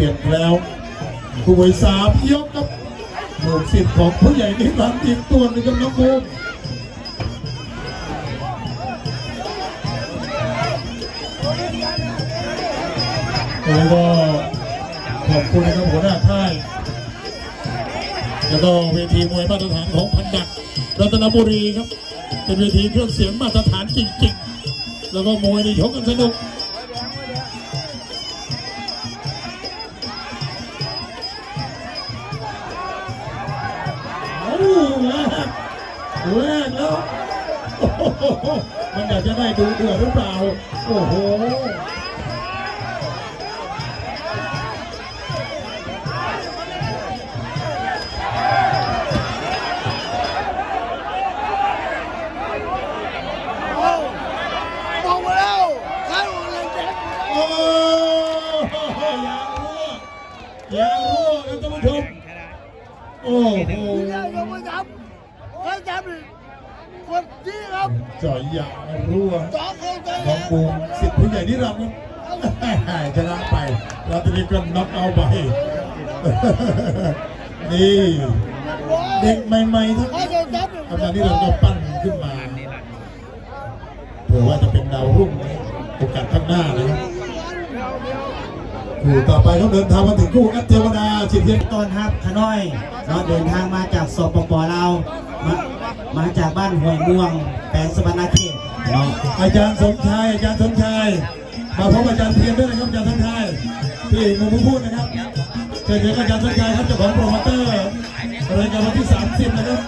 เสียงแล้วผู้บริสามยกกับลูกศิษย์ของผู้ใหญ่นิรันดร์อีกตัวนึงกับน้องบูมแล้วก็ขอบคุณนะครับหัวหน้าค่ายแล้วก็เวทีมวยมาตรฐานของพันดักรัตนบุรีครับ เป็นเวทีเครื่องเสียงมาตรฐานจริงๆ แล้วก็มวยนี่ชกกันสนุก มันอยากจะได้ดูเดือดหรือเปล่า โอ้โห ชนะไปแล้วตอนนี้ก็น็อกเอาท์ไป นี่เด็กใหม่ๆทั้งถ้านั้นจะทำอีกขณะนี้เราก็ปั้นขึ้นมาเผื่อว่าจะเป็นดาวรุ่งในโอกาสข้างหน้านะครับคู่ต่อไปเขาเดินทางมาถึงคู่แอปเทวดาสิทธิ์เทียนต้นฮับขน้อยเราเดินทางมาจากสปปลาวมามาจากบ้านห้วยม่วงแปลงสวรรณเขตเนาะอาจารย์สมชายอาจารย์สมชาย มาพบอาจารย์เทียนด้วยนะครับอาจารย์สมชายที่มุมพูดนะครับเชิญเชิญอาจารย์สมชายครับเจ้าของโปรโมเตอร์รายการวันที่ 30 นะครับ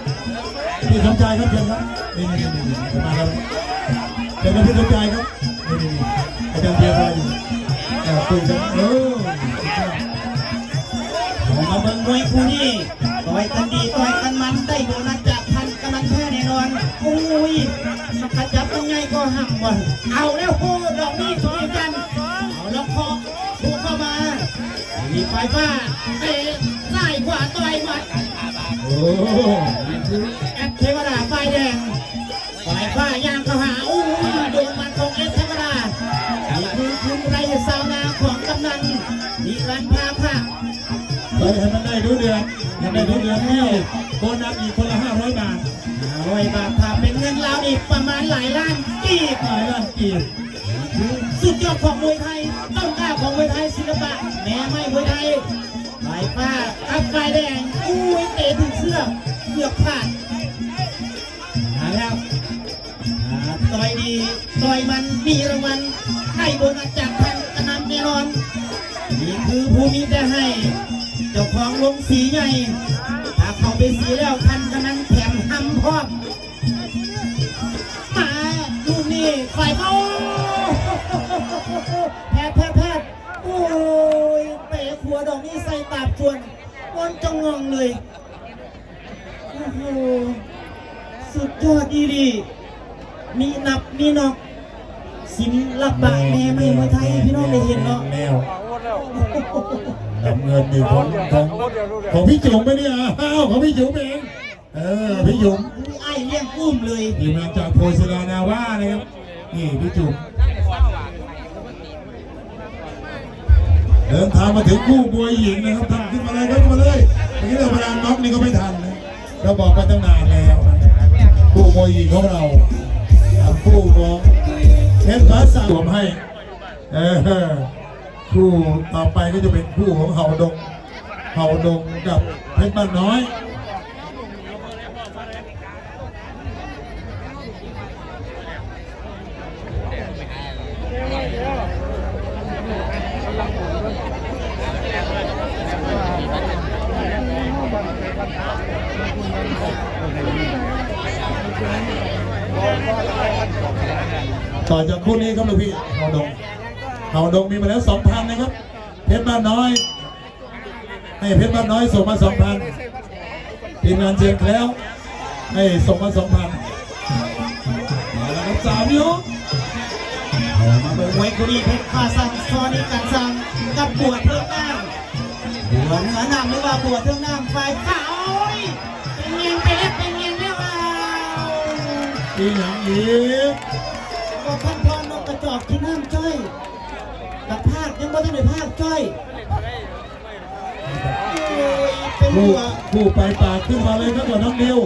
พี่สมชายครับเชิญครับนี่นี่นี่มาครับเชิญครับพี่สมชายครับนี่นี่อาจารย์เทียนมาอยู่เอ่อคุยกันเออมาเบิ่งมวยคู่นี้ต่อยกันดีต่อยกันมันได้โบนัสจากพันกำลังแท้แน่นอนอุ้ย สกัดจับยังไงก็ห้ามวันเอาแล้วโคดอกนี้สวยกัน เอาแล้วคาะถูกเข้ามามีไฟฟ้าเตะซ้ายขวาต่อยหมัดโอ้แอดเทวดาไฟแดงฝ่ายฟ้ายางเข้าหาอู้ยโดนมันของแอดเทวดานี่คือคุณไรสาวนาของกำนันมีการพาผ้าไปให้มันได้ดูเดือนให้มันได้ดูเดือนนี่โบนัสอีกคนละ500บาร้อยบาท ถ้าเป็นเงินเราอีกประมาณหลายล้านกีบหลายล้านกีบสุดยอดของมวยไทย ต้องกล้าของมวยไทยศิลปะแม้ไม่มวยไทยไฟฟ้ากับไฟแดงอู้ยเตะถึงเสื้อเกือบพลาดมาแล้วต่อยดีต่อยมันมีรางวัลให้โบนัสจากพันกระนำแน่นอนนี่คือภูมิแต่ให้ เจ้าของลงสีใหญ่ถ้าเขาไปสีแล้วพันกระนั้นแถมห้ำพร้อม นี่ฝ่ายเมาแพทย์แพทย์แพทย์โอ้ยเตะขัวดอกนี้ใส่ตาบจวนบนจังงองเลยโอ้โหสุดยอดดีดีมีนับมีนอกศินลปะแม่ไม่มวยไทยพี่น้องได้เห็นเนาะแนวนำเงินนี่ของของของพี่จุ๋มไปเนี่ยอ้าวของพี่จุ๋มเองเออพี่จุ๋ม เลี้ยงอุ้มเลยทีมงานจากโพศิลานาว่านะครับนี่พี่จุ๋มเดินทางมาถึงคู่มวยหญิงนะครับทำขึ้นมาเลยครับขึ้นมาเลยเมื่อกี้เราพยายามน็อกนี่ก็ไม่ทันนะเราบอกไปตั้งนานแล้วคู่มวยหญิงของเราคู่ของเพชรฟ้าสาวมให้เออคู่ต่อไปก็จะเป็นคู่ของเห่าดงเห่าดงกับเพชรบ้านน้อย คู่นี้ครับลูกพี่เฮาดงเฮาดงมีมาแล้วสองพันนะครับ เพชรบ้านน้อย ให้เพชรบ้านน้อยส่งมาสองพันทีมงานเชียงแคล้วให้ส่งมาสองพันมาแล้วครับสามยกมาเบิ่งมวยคู่นี้เพชรขาสั่งซอนี่กันสั่งกับปวดเรื่องน้ำปวดเหนือน้ำหรือว่าปวดเรื่องน้ำฝ่ายขาวโอ้ยเป็นเงียนไปแล้วเป็นเงียนแล้วเอาอีหยังอีกก็พันพรนกกระ จอกที่น้ำจ้อยกับภาคยังไม่ทันได้ภาคจ้อยผู้ผู้ไปปากขึ้นมาเลยครับกับน้องดิว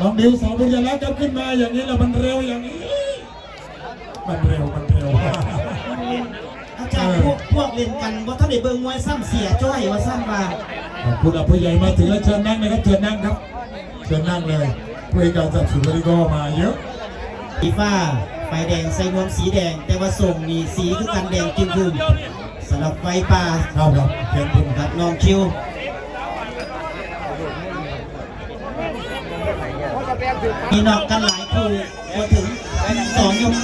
น้องดิวสองพยาลักษณ์ครับขึ้นมาอย่างนี้แหละมันเร็วอย่างนี้ มันเร็วมันเร็ว อาจารย์พวกพวกเล่นกันว่าถ้าได้เบิ่งมวยซ้ำเสียจ้อยว่าซ้ำว่าขอบคุณอัผู้ใหญ่มาถึงแล้วเชิญนั่งนะครับเชิญนั่งครับ เชิญนั่งเลยบริการสนับสนุนก็มาเยอะสีฟ้าไฟแดงใส่นวมสีแดง แต่ว่าส่งมีสีคือกันแดงจึงคืนสำหรับไฟป่าเข้าครับเพียงคุณกับน้องคิวมีนอกกันหลายคู่มาถึงสองยก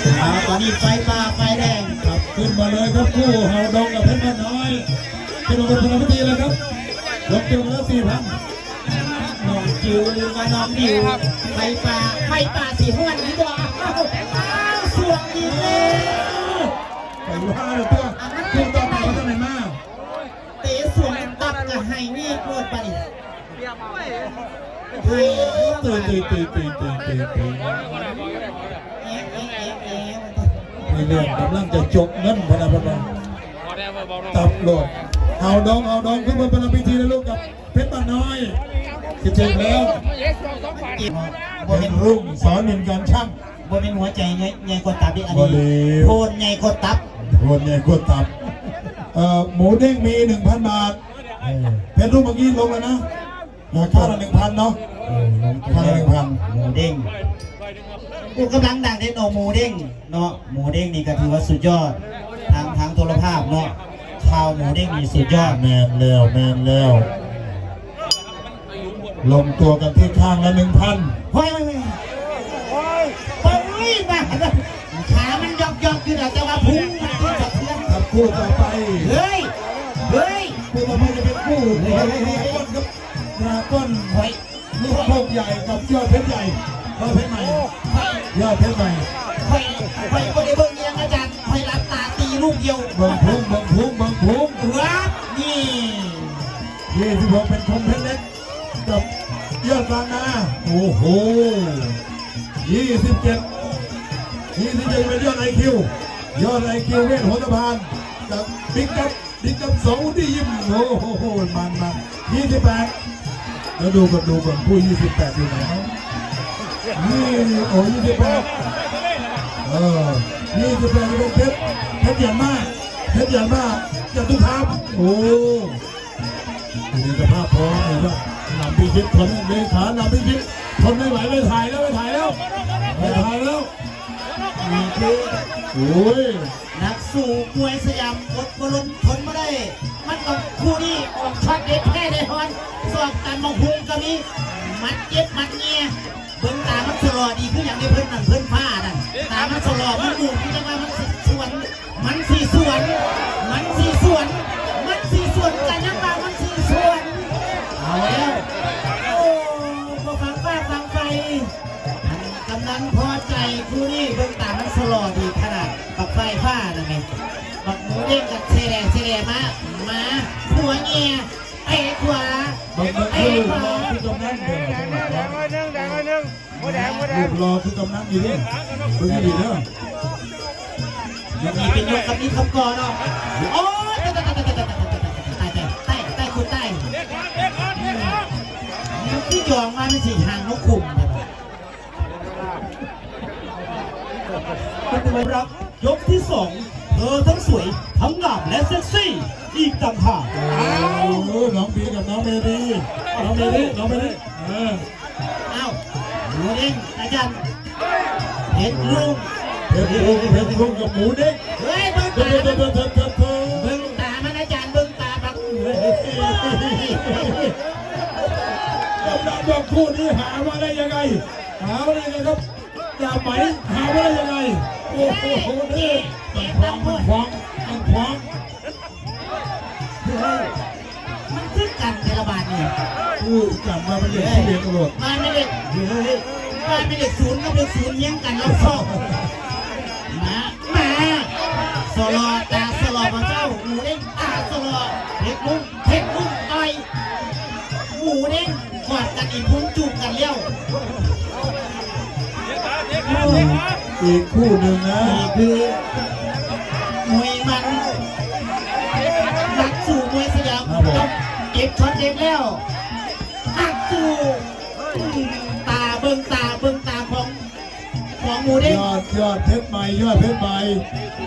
ตอนนี้ไฟป่าไฟแดงครับขึ้นมาเลยครับคู่เฮาดงกับเพชรบ้านน้อยขึ้นมาเป็นพลพิธีเลยครับยกเดียวมแล้วสี่พันน้องคิวหรือว่าน้องดิวไฟป่าไฟป่าสีห้วนนี่บ่อ้าวอ้ วสวงอีกแล้วไปว่าเลยตัวคู่ต่อไปเขาจะไหนมาเตะสวงตับกับไห้นี่โคตรไปไห้ตีตีตีตีตีตีตีเอ๊ะเอ๊ะเอ๊ะเอ๊ะนี่เรื่องกำลังจะจบเงินพนันพนันตับโหลดเฮาดองเฮาดองขึ้นมาเป็นพิธีนะลูกกับเพชรบ้านน้อยสิบเจ็ดแล้วเจ็นรุ่งสอนหนึ่งการช่าง บ่เป็นหัวใจไงไงกดตับดิอันบ่นี้เลวโคนไงกดตับคนเนี่ยกดตับเอ่อหมูเด้งมีหนึ่งพันบาทเพชรรุ่งเมื่อกี้ลงแล้วนะราคาละหนึ่งพันเนาะ เออลงทุนพันหนึ่งพัน หมูเด้งกูกำลังดังได้เนาะหมูเด้งเนาะหมูเด้งนี่ก็ถือว่าสุดยอดทางทางโทรภาพเนาะข่าวหมูเด้งนี่สุดยอดแมนแล้วแมนแล้ว ลงตัวกันที่ข้างละหนึ่งพันเฮ้ยเฮ้ยเฮ้ยเฮ้ ยมาขามันยอกยอกอยู่นะแต่ว่าพุงมันที่สะเทือนครับคู่ต่อไปเฮ้ยเฮ้ยคู่ต่อไปจะเป็นคู่ดราก้นครับดราก้นเฮ้ยลูกโคกใหญ่กับยอดเพชรใหญ่ยอดเพชรใหม่ยอดเพชรใหม่เฮ้ยเฮ้ยคนในเบื้องเอียงอาจารย์เฮ้ยรับตาตีลูกเดียวเบิ่งพุงเบิ่งพุงเบิ่งพุ่งรับนี่ยี่สิบหกเป็นคมเพชรเล็กกับยอดบางนาโอ้โหยี่สิบเจ็ด ยี่สิบเจ็ดเป็นยอดไอคิวยอดไอคิวเวทหัวตะพานกับบิ๊กกับบิ๊กกับสองที่ยิ้มโอ้โหมันมันยี่สิบแปดแล้วดูกันดูกันผู้ยี่สิบแปดอยู่ไหนนี่โอ้ยี่สิบแปดเออยี่สิบแปดเป็นเพชรเพชรใหญ่มากเพชรใหญ่มากจตุคามโอ้มีสภาพพร้อมเลยว่านำพิชิตทนเลขานำพิชิตทนไม่ไหวไม่ถ่ายแล้วไม่ถ่ายแล้วไม่ถ่ายแล้ว นี่คือโอ้ยนักสู้มวยสยามอดบรนทนมาได้ มันต้องคู่นี้ออกช็อตเด็ดแค่ได้ฮอนสอบการมองพุงก็มีมัดเย็บมัดเงียเบิ่งตามันสลอดีคืออย่างที่เพิ่นนั่นเพิ่นผ้านั่นตามันสลอมันดูที่จะว่ามันสิสวน มันสีสวน มันสีสวน มันสีสวนกันยังว่ามันสีสวนเอาแล้วโอ้ฟังฟ้าฟังไฟกำลังพอ ไอ้ผู้นี่เบื้องตามันสลอดีขนาดปักไฟฟ้านะแม่บักหมูเด้งกับเชเดเชเดมามาหัวเงี้ยไอ้ขวาไอ้ขวาพี่ตรงนั้นเดี๋ยวเดี๋ยวเดี๋ยวเดี๋ยวเดี๋ยเดี๋ยวโมแดงโมแดงรอพี่ตรงนั้นอยู่ดิเบื้องดีเด้อยังมีเป็นยกกับนี้ทับก่อนเนาะโอ้ยตายต้ใต้ใต้ใต้ใต้ใต้ยคุใต้ยเนี่ยพี่จองมาเป็นสี่หางนกขุ่ม ปฏิบัติรัก ยกที่สองเธอทั้งสวย ทั้งงามและเซ็กซี่ อีกต่างหากโอ้โหน้องบีกับน้องเมรีน้องเมรีน้องเมรีเออเอ้าหมูเด้งอาจารย์เห็นลุงเพชรรุ่งเพชรรุ่งกับหมูเด้งเฮ้ยเบิ้งเด้ตาเด้มันเด้เด้เด้เด้เบิ้งตามันอาจารย์เบิ้งตาบักกำลังบอกคู่นี้หามาได้ยังไงหามาได้ยังไงครับอย่าไหมหามาได้ยังไง โอ้โหนี่มันพร้อมมันพร้อมมันพร้อมมันคือกันในระบาดเนี่ยอู้กลับมาเป็นเด็กที่เรียนตำรวจมาไม่ได้เฮ้ยมาไม่ได้ศูนย์กับเด็กศูนย์เลี้ยงกันแล้วชอบมามาสลอตาสลอมาเจ้าหมูเด้งตาสลอเพ็ดลุงเพ็ดลุงต่อยหมูเด้งกอดกันอีกพุ้งจูบกันเลี้ยว อีกคู่หนึ่งนะนี่คือมวยมันนักสู่มวยสยามต้องเอด็ดช็อตเด็ดแล้วอักจูตาเบิ่งตาเบิ่งตาของของหมูเด้งยอดยอดเพชรใหม่ยอดเพชรใหม่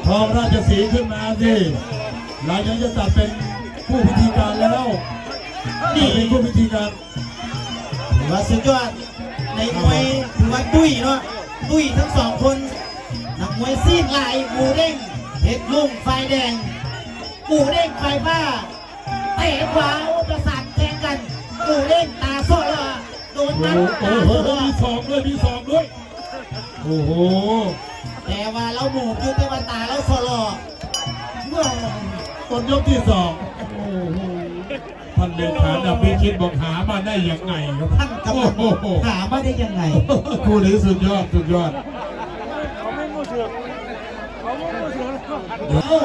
ทองราชสีห์ขึ้นมาสิหลังจากจะตัดเป็นผู้พิธีการแล้วนี่เป็นผู้พิธีการ ถือว่าสุดยอดในมวยถือว่าตุ้ยเนาะ ตุ้ยทั้งสองคนนักมวยซีดลายหมูเด้งเพชรลุงไฟแดงหมูเด้งไฟฟ้าเตะขวาโอ้ประสานแทงกันหมูเด้งตาโซ่ละโดนโอ้นัดโหตาโอ้โหโซ่ละมีสองด้วยมีสองด้วยโอ้โหแต่ว่าเราหมูกอยู่แต่ว่าตาเราโซ่ละต้นยกที่สองโอ้โห ท่านเลขาดับพิคิดบอกหามาได้ยังไงครับท่านกำลังโอ้โหหามาได้ยังไงคู่นี้สุดยอดสุดยอดเอ้า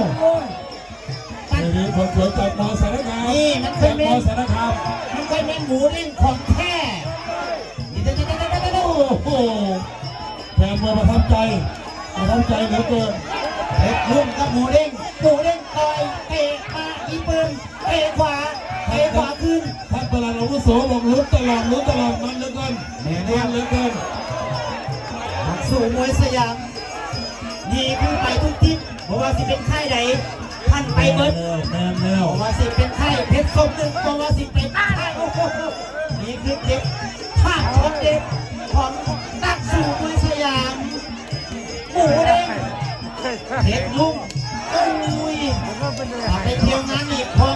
ทีนี้คนสวยจากมอสารคามนี่มันเคจายกเป็นมอสารคามมันเคยเป็นหมูเด้งของแท้นี่เด้ๆๆๆๆโอ้โหแฟนมวยประทับใจประทับใจเหลือเกินเพชรลุงกับหมูเด้งหมูเด้งต่อยเตะมาอีปืน เตะขวาเตะขวาขึ้นท่านประหลัดอาวุโสบอกลุ้นตลอดลุ้นตลอดมันเหลือเกินแน่ๆมันเหลือเกินนักสู่มวยสยามนี่คือไปทุกทิศเพราะว่าสิเป็นค่ายใดท่านไปเบิดแล้วแมนแล้วเพราะว่าสิเป็นค่ายเพชรส้มหนึ่งเพราะว่าสิเป็นค่ายโอ้โหนี่คือเด็กภาพช็อตเด็กของนักสู่มวยสยามหมูเด้งเพชรลุงอุ้ยเอาไปเที่ยวงานนี่พ่อกั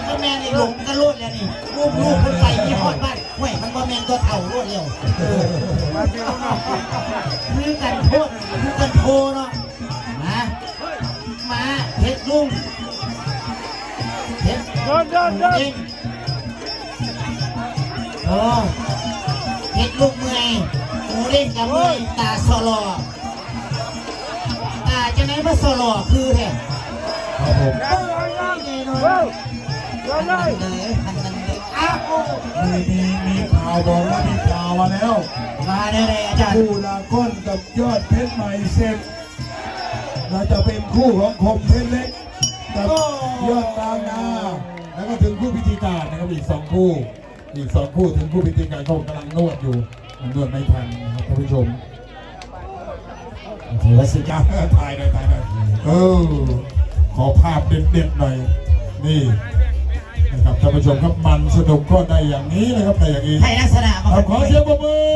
บแม่นี่ หลงกันโลดแล้วนี่ลูกลูกคนไปยี่ห้อบ้านห่วยมันบ่แม่นตัวเถ่าโลดเร็วคือกันโทษคือกันโทเนาะมามาเพชรลุงเพชรเดินเดินเดินเองโอ้เพชรลูกเมื่อยหมูเล่นกับเมื่อยตาสลอตาจะไหนมาสลอคือแท้ครับผมแน่นอน เฮ้ยเดินเลยเลยทันนั้นเลยอ้าวมีมีมีข่าวบอกว่ามีข่าวมาแล้วมาแน่ๆอาจารย์คู่ลาก้นกับยอดเพชรใหม่เสร็จเราจะเป็นคู่ของคมเพชรเล็กกับยอดบางนาแล้วก็ถึงคู่พิธีการนะครับอีกสองคู่อีกสองคู่ถึงคู่พิธีการเขากำลังนวดอยู่นวดไม่ทันนะครับท่านผู้ชมถือว่าสุดยอดถ่ายหน่อยถ่ายหน่อยเออขอภาพเด็ดๆหน่อยนี่ นะครับท่านผู้ชมครับมันสนุกก็ได้อย่างนี้นะครับได้อย่างนี้ให้ลักษณะมาครับขอเสียงปรบมือ